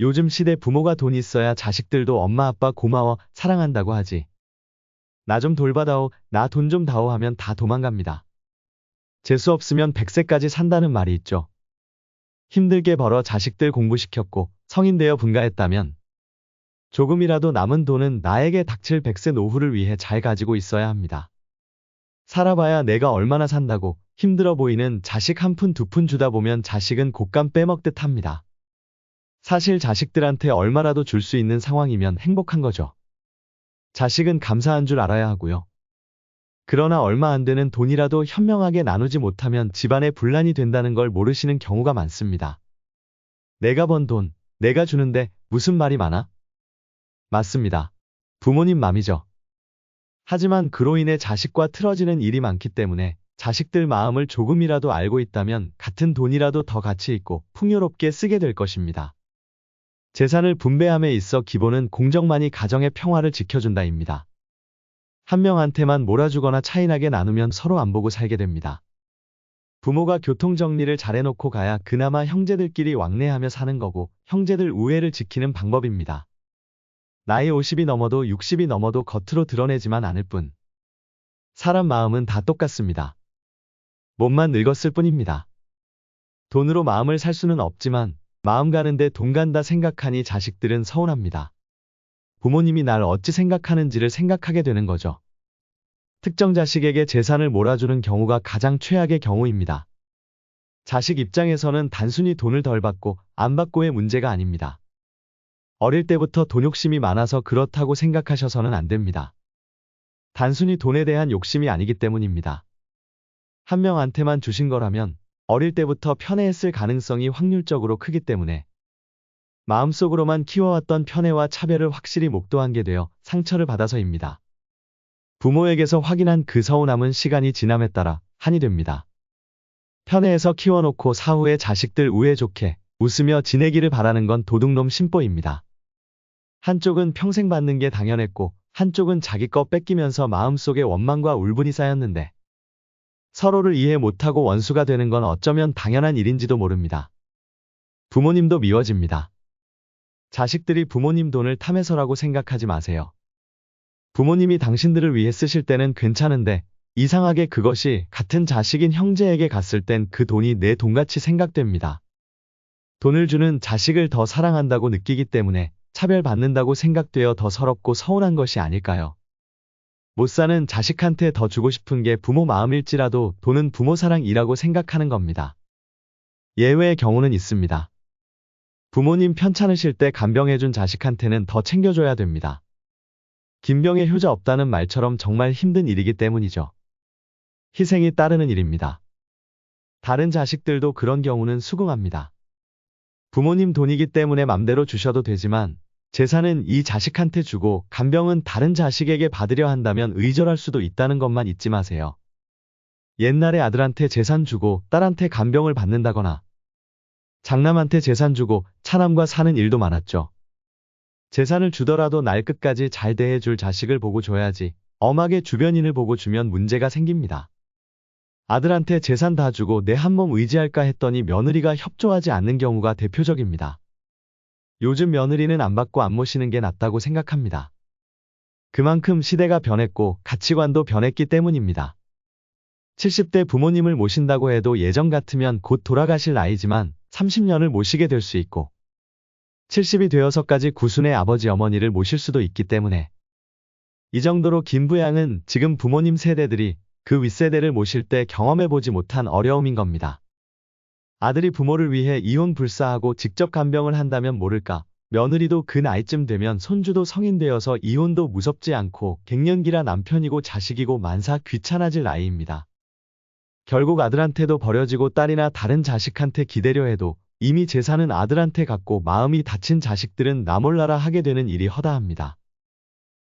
요즘 시대 부모가 돈 있어야 자식들도 엄마 아빠 고마워 사랑한다고 하지. 나 좀 돌봐다오, 나 돈 좀 다오 하면 다 도망갑니다. 재수 없으면 100세까지 산다는 말이 있죠. 힘들게 벌어 자식들 공부시켰고 성인 되어 분가했다면 조금이라도 남은 돈은 나에게 닥칠 100세 노후를 위해 잘 가지고 있어야 합니다. 살아봐야 내가 얼마나 산다고 힘들어 보이는 자식 한 푼 두푼 주다 보면 자식은 곶감 빼먹듯 합니다. 사실 자식들한테 얼마라도 줄 수 있는 상황이면 행복한 거죠. 자식은 감사한 줄 알아야 하고요. 그러나 얼마 안 되는 돈이라도 현명하게 나누지 못하면 집안에 분란이 된다는 걸 모르시는 경우가 많습니다. 내가 번 돈, 내가 주는데 무슨 말이 많아? 맞습니다. 부모님 맘이죠. 하지만 그로 인해 자식과 틀어지는 일이 많기 때문에 자식들 마음을 조금이라도 알고 있다면 같은 돈이라도 더 가치 있고 풍요롭게 쓰게 될 것입니다. 재산을 분배함에 있어 기본은 공정만이 가정의 평화를 지켜준다입니다. 한 명한테만 몰아주거나 차이나게 나누면 서로 안 보고 살게 됩니다. 부모가 교통정리를 잘해놓고 가야 그나마 형제들끼리 왕래하며 사는 거고 형제들 우애를 지키는 방법입니다. 나이 50이 넘어도 60이 넘어도 겉으로 드러내지만 않을 뿐. 사람 마음은 다 똑같습니다. 몸만 늙었을 뿐입니다. 돈으로 마음을 살 수는 없지만 마음 가는데 돈 간다 생각하니 자식들은 서운합니다. 부모님이 날 어찌 생각하는지를 생각하게 되는 거죠. 특정 자식에게 재산을 몰아주는 경우가 가장 최악의 경우입니다. 자식 입장에서는 단순히 돈을 덜 받고 안 받고의 문제가 아닙니다. 어릴 때부터 돈 욕심이 많아서 그렇다고 생각하셔서는 안 됩니다. 단순히 돈에 대한 욕심이 아니기 때문입니다. 한 명한테만 주신 거라면 어릴 때부터 편애했을 가능성이 확률적으로 크기 때문에 마음속으로만 키워왔던 편애와 차별을 확실히 목도한 게 되어 상처를 받아서입니다. 부모에게서 확인한 그 서운함은 시간이 지남에 따라 한이 됩니다. 편애해서 키워놓고 사후에 자식들 우애 좋게 웃으며 지내기를 바라는 건 도둑놈 심보입니다. 한쪽은 평생 받는 게 당연했고 한쪽은 자기 거 뺏기면서 마음속에 원망과 울분이 쌓였는데 서로를 이해 못하고 원수가 되는 건 어쩌면 당연한 일인지도 모릅니다. 부모님도 미워집니다. 자식들이 부모님 돈을 탐해서라고 생각하지 마세요. 부모님이 당신들을 위해 쓰실 때는 괜찮은데 이상하게 그것이 같은 자식인 형제에게 갔을 땐 그 돈이 내 돈같이 생각됩니다. 돈을 주는 자식을 더 사랑한다고 느끼기 때문에 차별받는다고 생각되어 더 서럽고 서운한 것이 아닐까요? 못 사는 자식한테 더 주고 싶은 게 부모 마음일지라도 돈은 부모 사랑이라고 생각하는 겁니다. 예외의 경우는 있습니다. 부모님 편찮으실 때 간병해준 자식한테는 더 챙겨줘야 됩니다. 김병의 효자 없다는 말처럼 정말 힘든 일이기 때문이죠. 희생이 따르는 일입니다. 다른 자식들도 그런 경우는 수긍합니다. 부모님 돈이기 때문에 맘대로 주셔도 되지만 재산은 이 자식한테 주고 간병은 다른 자식에게 받으려 한다면 의절할 수도 있다는 것만 잊지 마세요. 옛날에 아들한테 재산 주고 딸한테 간병을 받는다거나 장남한테 재산 주고 차남과 사는 일도 많았죠. 재산을 주더라도 날 끝까지 잘 대해줄 자식을 보고 줘야지 엄하게 주변인을 보고 주면 문제가 생깁니다. 아들한테 재산 다 주고 내 한 몸 의지할까 했더니 며느리가 협조하지 않는 경우가 대표적입니다. 요즘 며느리는 안 받고 안 모시는 게 낫다고 생각합니다. 그만큼 시대가 변했고 가치관도 변했기 때문입니다. 70대 부모님을 모신다고 해도 예전 같으면 곧 돌아가실 나이지만 30년을 모시게 될 수 있고 70이 되어서까지 구순의 아버지 어머니를 모실 수도 있기 때문에 이 정도로 김부양은 지금 부모님 세대들이 그 윗세대를 모실 때 경험해보지 못한 어려움인 겁니다. 아들이 부모를 위해 이혼 불사하고 직접 간병을 한다면 모를까. 며느리도 그 나이쯤 되면 손주도 성인 되어서 이혼도 무섭지 않고 갱년기라 남편이고 자식이고 만사 귀찮아질 나이입니다. 결국 아들한테도 버려지고 딸이나 다른 자식한테 기대려 해도 이미 재산은 아들한테 갔고 마음이 다친 자식들은 나몰라라 하게 되는 일이 허다합니다.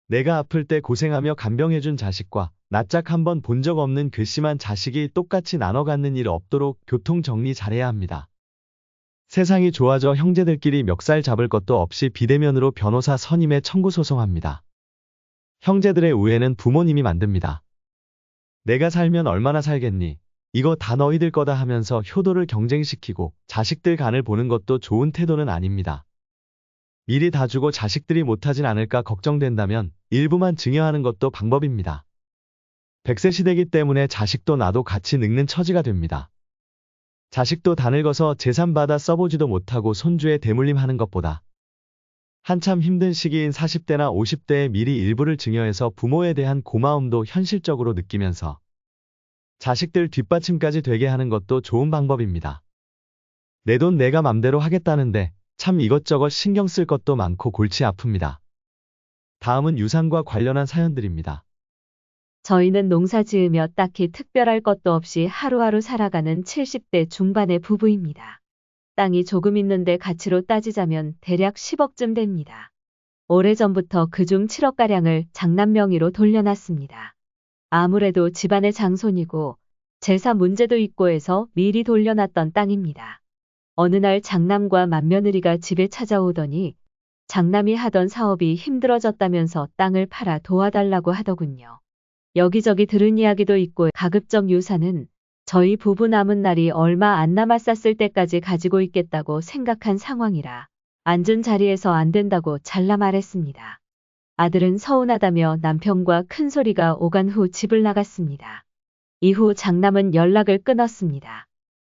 내가 아플 때 고생하며 간병해준 자식과 낯짝 한번 본 적 없는 괘씸한 자식이 똑같이 나눠 갖는 일 없도록 교통 정리 잘해야 합니다. 세상이 좋아져 형제들끼리 멱살 잡을 것도 없이 비대면으로 변호사 선임에 청구 소송합니다. 형제들의 우애는 부모님이 만듭니다. 내가 살면 얼마나 살겠니? 이거 다 너희들 거다 하면서 효도를 경쟁시키고 자식들 간을 보는 것도 좋은 태도는 아닙니다. 미리 다 주고 자식들이 못하진 않을까 걱정된다면 일부만 증여하는 것도 방법입니다. 100세 시대기 때문에 자식도 나도 같이 늙는 처지가 됩니다. 자식도 다 늙어서 재산 받아 써보지도 못하고 손주에 대물림 하는 것보다 한참 힘든 시기인 40대나 50대에 미리 일부를 증여해서 부모에 대한 고마움도 현실적으로 느끼면서 자식들 뒷받침까지 되게 하는 것도 좋은 방법입니다. 내 돈 내가 맘대로 하겠다는데 참 이것저것 신경 쓸 것도 많고 골치 아픕니다. 다음은 유산과 관련한 사연들입니다. 저희는 농사 지으며 딱히 특별할 것도 없이 하루하루 살아가는 70대 중반의 부부입니다. 땅이 조금 있는데 가치로 따지자면 대략 10억쯤 됩니다. 오래전부터 그중 7억가량을 장남 명의로 돌려놨습니다. 아무래도 집안의 장손이고 제사 문제도 있고 해서 미리 돌려놨던 땅입니다. 어느 날 장남과 맏며느리가 집에 찾아오더니 장남이 하던 사업이 힘들어졌다면서 땅을 팔아 도와달라고 하더군요. 여기저기 들은 이야기도 있고 가급적 유산은 저희 부부 남은 날이 얼마 안 남았었을 때까지 가지고 있겠다고 생각한 상황이라 앉은 자리에서 안 된다고 잘라 말했습니다. 아들은 서운하다며 남편과 큰 소리가 오간 후 집을 나갔습니다. 이후 장남은 연락을 끊었습니다.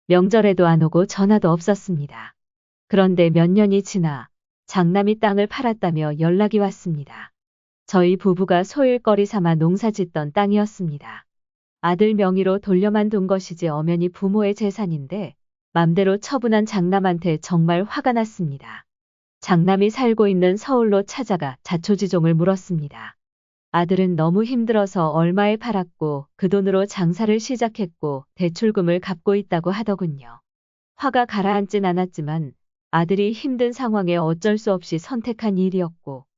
명절에도 안 오고 전화도 없었습니다. 그런데 몇 년이 지나 장남이 땅을 팔았다며 연락이 왔습니다. 저희 부부가 소일거리 삼아 농사짓던 땅이었습니다. 아들 명의로 돌려만 둔 것이지 엄연히 부모의 재산인데 맘대로 처분한 장남한테 정말 화가 났습니다. 장남이 살고 있는 서울로 찾아가 자초지종을 물었습니다. 아들은 너무 힘들어서 얼마에 팔았고 그 돈으로 장사를 시작했고 대출금을 갚고 있다고 하더군요. 화가 가라앉진 않았지만 아들이 힘든 상황에 어쩔 수 없이 선택한 일이었고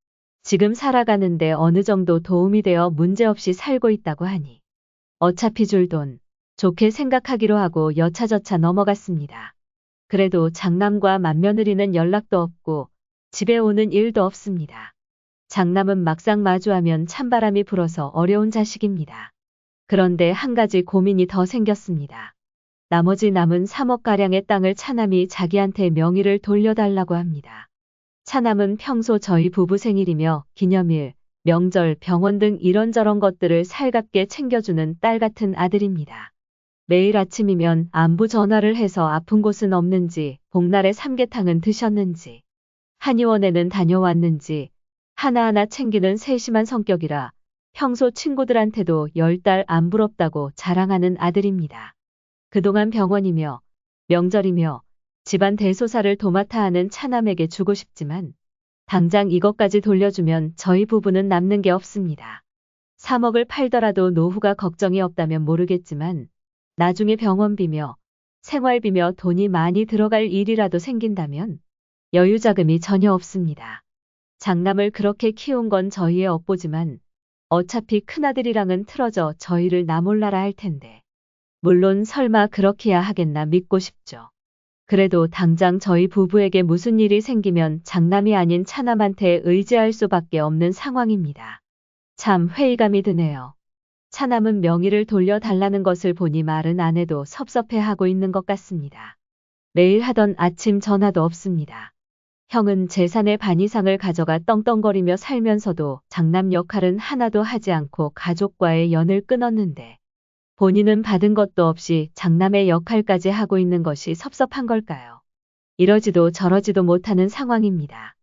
지금 살아가는데 어느 정도 도움이 되어 문제없이 살고 있다고 하니 어차피 줄 돈 좋게 생각하기로 하고 여차저차 넘어갔습니다. 그래도 장남과 맏며느리는 연락도 없고 집에 오는 일도 없습니다. 장남은 막상 마주하면 찬바람이 불어서 어려운 자식입니다. 그런데 한 가지 고민이 더 생겼습니다. 나머지 남은 3억가량의 땅을 차남이 자기한테 명의를 돌려달라고 합니다. 차남은 평소 저희 부부 생일이며 기념일, 명절, 병원 등 이런저런 것들을 살갑게 챙겨주는 딸 같은 아들입니다. 매일 아침이면 안부 전화를 해서 아픈 곳은 없는지, 복날에 삼계탕은 드셨는지, 한의원에는 다녀왔는지, 하나하나 챙기는 세심한 성격이라 평소 친구들한테도 열 달 안 부럽다고 자랑하는 아들입니다. 그동안 병원이며 명절이며 집안 대소사를 도맡아 하는 차남에게 주고 싶지만 당장 이것까지 돌려주면 저희 부부는 남는 게 없습니다. 3억을 팔더라도 노후가 걱정이 없다면 모르겠지만 나중에 병원비며 생활비며 돈이 많이 들어갈 일이라도 생긴다면 여유 자금이 전혀 없습니다. 장남을 그렇게 키운 건 저희의 업보지만 어차피 큰아들이랑은 틀어져 저희를 나몰라라 할 텐데. 물론 설마 그렇게야 하겠나 믿고 싶죠. 그래도 당장 저희 부부에게 무슨 일이 생기면 장남이 아닌 차남한테 의지할 수밖에 없는 상황입니다. 참 회의감이 드네요. 차남은 명의를 돌려달라는 것을 보니 말은 안 해도 섭섭해하고 있는 것 같습니다. 매일 하던 아침 전화도 없습니다. 형은 재산의 반 이상을 가져가 떵떵거리며 살면서도 장남 역할은 하나도 하지 않고 가족과의 연을 끊었는데 본인은 받은 것도 없이 장남의 역할까지 하고 있는 것이 섭섭한 걸까요? 이러지도 저러지도 못하는 상황입니다.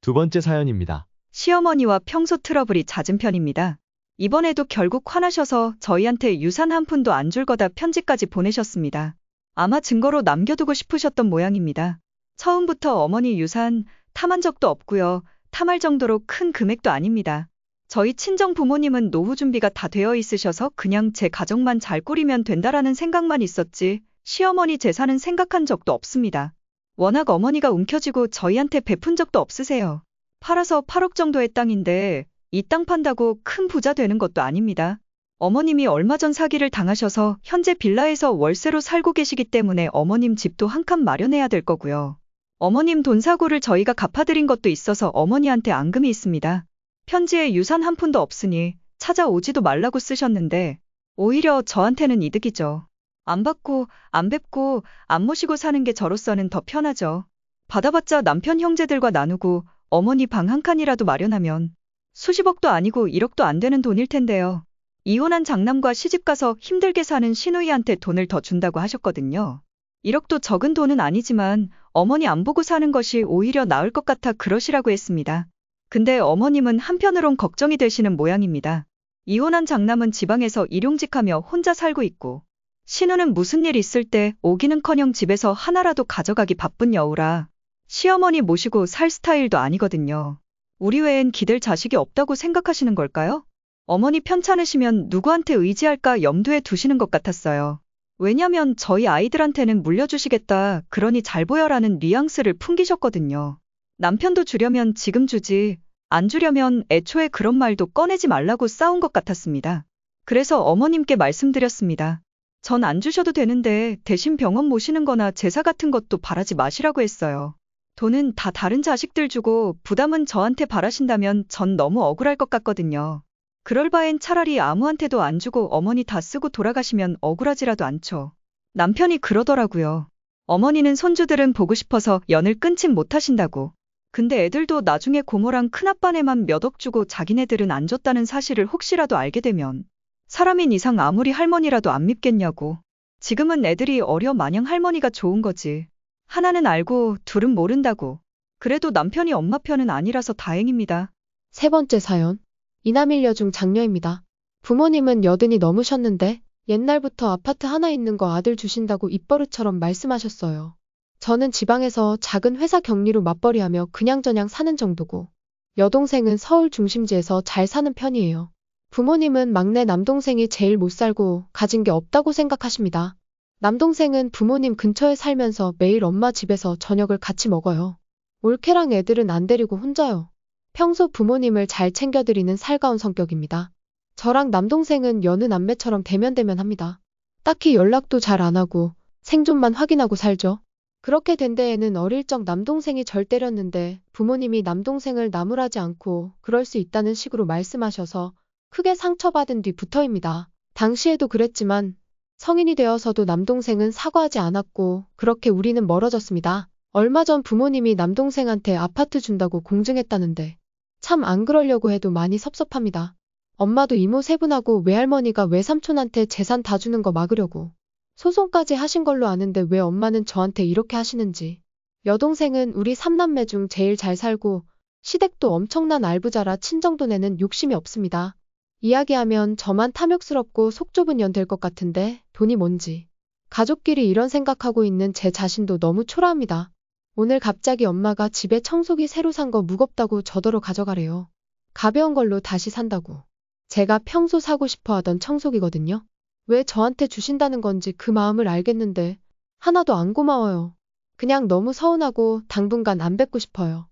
두 번째 사연입니다. 시어머니와 평소 트러블이 잦은 편입니다. 이번에도 결국 화나셔서 저희한테 유산 한 푼도 안 줄 거다 편지까지 보내셨습니다. 아마 증거로 남겨두고 싶으셨던 모양입니다. 처음부터 어머니 유산 탐한 적도 없고요. 탐할 정도로 큰 금액도 아닙니다. 저희 친정 부모님은 노후 준비가 다 되어 있으셔서 그냥 제 가정만 잘 꾸리면 된다라는 생각만 있었지 시어머니 재산은 생각한 적도 없습니다. 워낙 어머니가 움켜쥐고 저희한테 베푼 적도 없으세요. 팔아서 8억 정도의 땅인데 이 땅 판다고 큰 부자 되는 것도 아닙니다. 어머님이 얼마 전 사기를 당하셔서 현재 빌라에서 월세로 살고 계시기 때문에 어머님 집도 한 칸 마련해야 될 거고요. 어머님 돈 사고를 저희가 갚아드린 것도 있어서 어머니한테 앙금이 있습니다. 편지에 유산 한 푼도 없으니 찾아오지도 말라고 쓰셨는데 오히려 저한테는 이득이죠. 안 받고 안 뵙고 안 모시고 사는 게 저로서는 더 편하죠. 받아봤자 남편 형제들과 나누고 어머니 방 한 칸이라도 마련하면 수십억도 아니고 1억도 안 되는 돈일 텐데요. 이혼한 장남과 시집가서 힘들게 사는 시누이한테 돈을 더 준다고 하셨거든요. 1억도 적은 돈은 아니지만 어머니 안 보고 사는 것이 오히려 나을 것 같아 그러시라고 했습니다. 근데 어머님은 한편으론 걱정이 되시는 모양입니다. 이혼한 장남은 지방에서 일용직하며 혼자 살고 있고 신우는 무슨 일 있을 때 오기는커녕 집에서 하나라도 가져가기 바쁜 여우라 시어머니 모시고 살 스타일도 아니거든요. 우리 외엔 기댈 자식이 없다고 생각하시는 걸까요? 어머니 편찮으시면 누구한테 의지할까 염두에 두시는 것 같았어요. 왜냐면 저희 아이들한테는 물려주시겠다, 그러니 잘 보여라는 뉘앙스를 풍기셨거든요. 남편도 주려면 지금 주지, 안 주려면 애초에 그런 말도 꺼내지 말라고 싸운 것 같았습니다. 그래서 어머님께 말씀드렸습니다. 전 안 주셔도 되는데 대신 병원 모시는 거나 제사 같은 것도 바라지 마시라고 했어요. 돈은 다 다른 자식들 주고 부담은 저한테 바라신다면 전 너무 억울할 것 같거든요. 그럴 바엔 차라리 아무한테도 안 주고 어머니 다 쓰고 돌아가시면 억울하지라도 않죠. 남편이 그러더라고요. 어머니는 손주들은 보고 싶어서 연을 끊진 못하신다고. 근데 애들도 나중에 고모랑 큰아빠네만 몇 억 주고 자기네들은 안 줬다는 사실을 혹시라도 알게 되면 사람인 이상 아무리 할머니라도 안 밉겠냐고. 지금은 애들이 어려 마냥 할머니가 좋은 거지. 하나는 알고 둘은 모른다고. 그래도 남편이 엄마 편은 아니라서 다행입니다. 세 번째 사연. 이남일녀 중 장녀입니다. 부모님은 여든이 넘으셨는데 옛날부터 아파트 하나 있는 거 아들 주신다고 입버릇처럼 말씀하셨어요. 저는 지방에서 작은 회사 격리로 맞벌이하며 그냥저냥 사는 정도고 여동생은 서울 중심지에서 잘 사는 편이에요. 부모님은 막내 남동생이 제일 못 살고 가진 게 없다고 생각하십니다. 남동생은 부모님 근처에 살면서 매일 엄마 집에서 저녁을 같이 먹어요. 올케랑 애들은 안 데리고 혼자요. 평소 부모님을 잘 챙겨드리는 살가운 성격입니다. 저랑 남동생은 여느 남매처럼 대면대면 합니다. 딱히 연락도 잘 안 하고 생존만 확인하고 살죠. 그렇게 된 데에는 어릴 적 남동생이 절 때렸는데 부모님이 남동생을 나무라지 않고 그럴 수 있다는 식으로 말씀하셔서 크게 상처받은 뒤 부터입니다. 당시에도 그랬지만 성인이 되어서도 남동생은 사과하지 않았고 그렇게 우리는 멀어졌습니다. 얼마 전 부모님이 남동생한테 아파트 준다고 공증했다는데 참 안 그러려고 해도 많이 섭섭합니다. 엄마도 이모 세 분하고 외할머니가 외삼촌한테 재산 다 주는 거 막으려고 소송까지 하신 걸로 아는데 왜 엄마는 저한테 이렇게 하시는지. 여동생은 우리 삼남매 중 제일 잘 살고 시댁도 엄청난 알부자라 친정돈에는 욕심이 없습니다. 이야기하면 저만 탐욕스럽고 속 좁은 년 될 것 같은데 돈이 뭔지. 가족끼리 이런 생각하고 있는 제 자신도 너무 초라합니다. 오늘 갑자기 엄마가 집에 청소기 새로 산 거 무겁다고 저더러 가져가래요. 가벼운 걸로 다시 산다고. 제가 평소 사고 싶어 하던 청소기거든요. 왜 저한테 주신다는 건지 그 마음을 알겠는데 하나도 안 고마워요. 그냥 너무 서운하고 당분간 안 뵙고 싶어요.